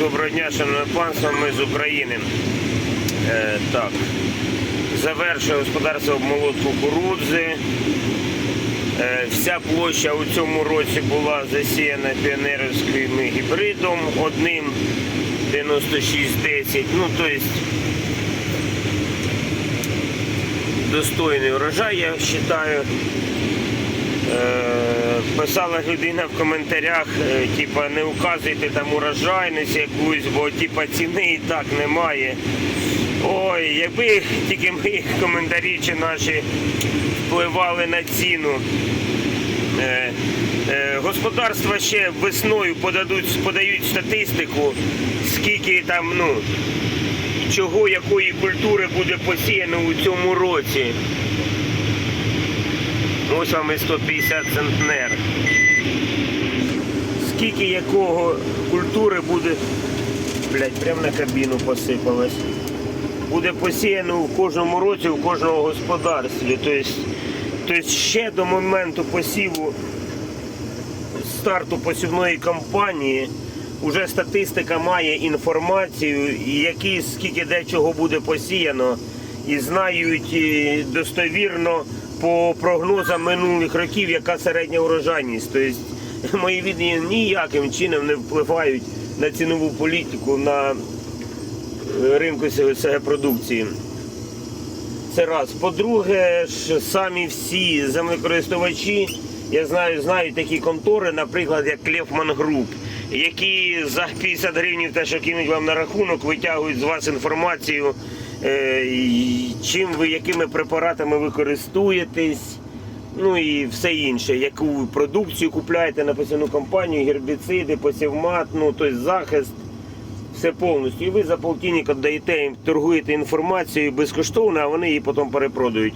Доброго дня, шановне панство, ми з України. Е, так. Завершує господарство обмолот кукурудзи. Е, вся площа у цьому році була засіяна піонерівським гібридом одним 9610. Ну, тобто достойний урожай, я вважаю. Е, Писала людина в коментарях, е, типа не указуйте там урожайність якусь, бо типа ціни і так немає. Ой, якби тільки мої коментарі чи наші впливали на ціну. Е, е, Господарства ще весною подадуть, подають статистику, скільки там, ну, чого, якої культури буде посіяно у цьому році. Ось і 150 центнер. Скільки якого культури буде. Блять, прямо на кабіну посипалось. Буде посіяно в кожному році, в кожному господарстві. Тобто, тобто ще до моменту посіву старту посівної кампанії вже статистика має інформацію, які скільки де чого буде посіяно, і знають е, достовірно по прогнозам минулих років, яка середня урожайність. Тобто мої відео ніяким чином не впливають на цінову політику на е, ринку продукції. Це раз. По-друге, ж самі всі землекористувачі, я знаю, знають такі контори, наприклад, як Клефман Груп, які за 50 гривень те, що кинуть вам на рахунок, витягують з вас інформацію, чим ви, якими препаратами ви користуєтесь, ну і все інше, яку продукцію купляєте на посівну компанію, гербіциди, посівмат, ну тобто захист все повністю. І ви за полтинник віддаєте їм, торгуєте інформацією безкоштовно, а вони її потім перепродають.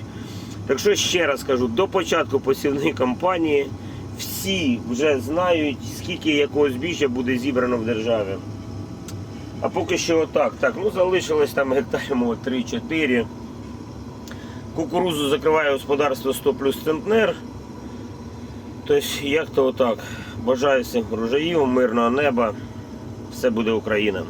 Так що ще раз кажу, до початку посівної кампанії всі вже знають, скільки якого збіжжя буде зібрано в державі. А поки що отак. Так, ну залишилось там гектарів 3-4. Кукурузу закриває господарство 100 плюс центнер. Тобто, як то отак. Бажаю всім врожаїв, мирного неба. Все буде Україна.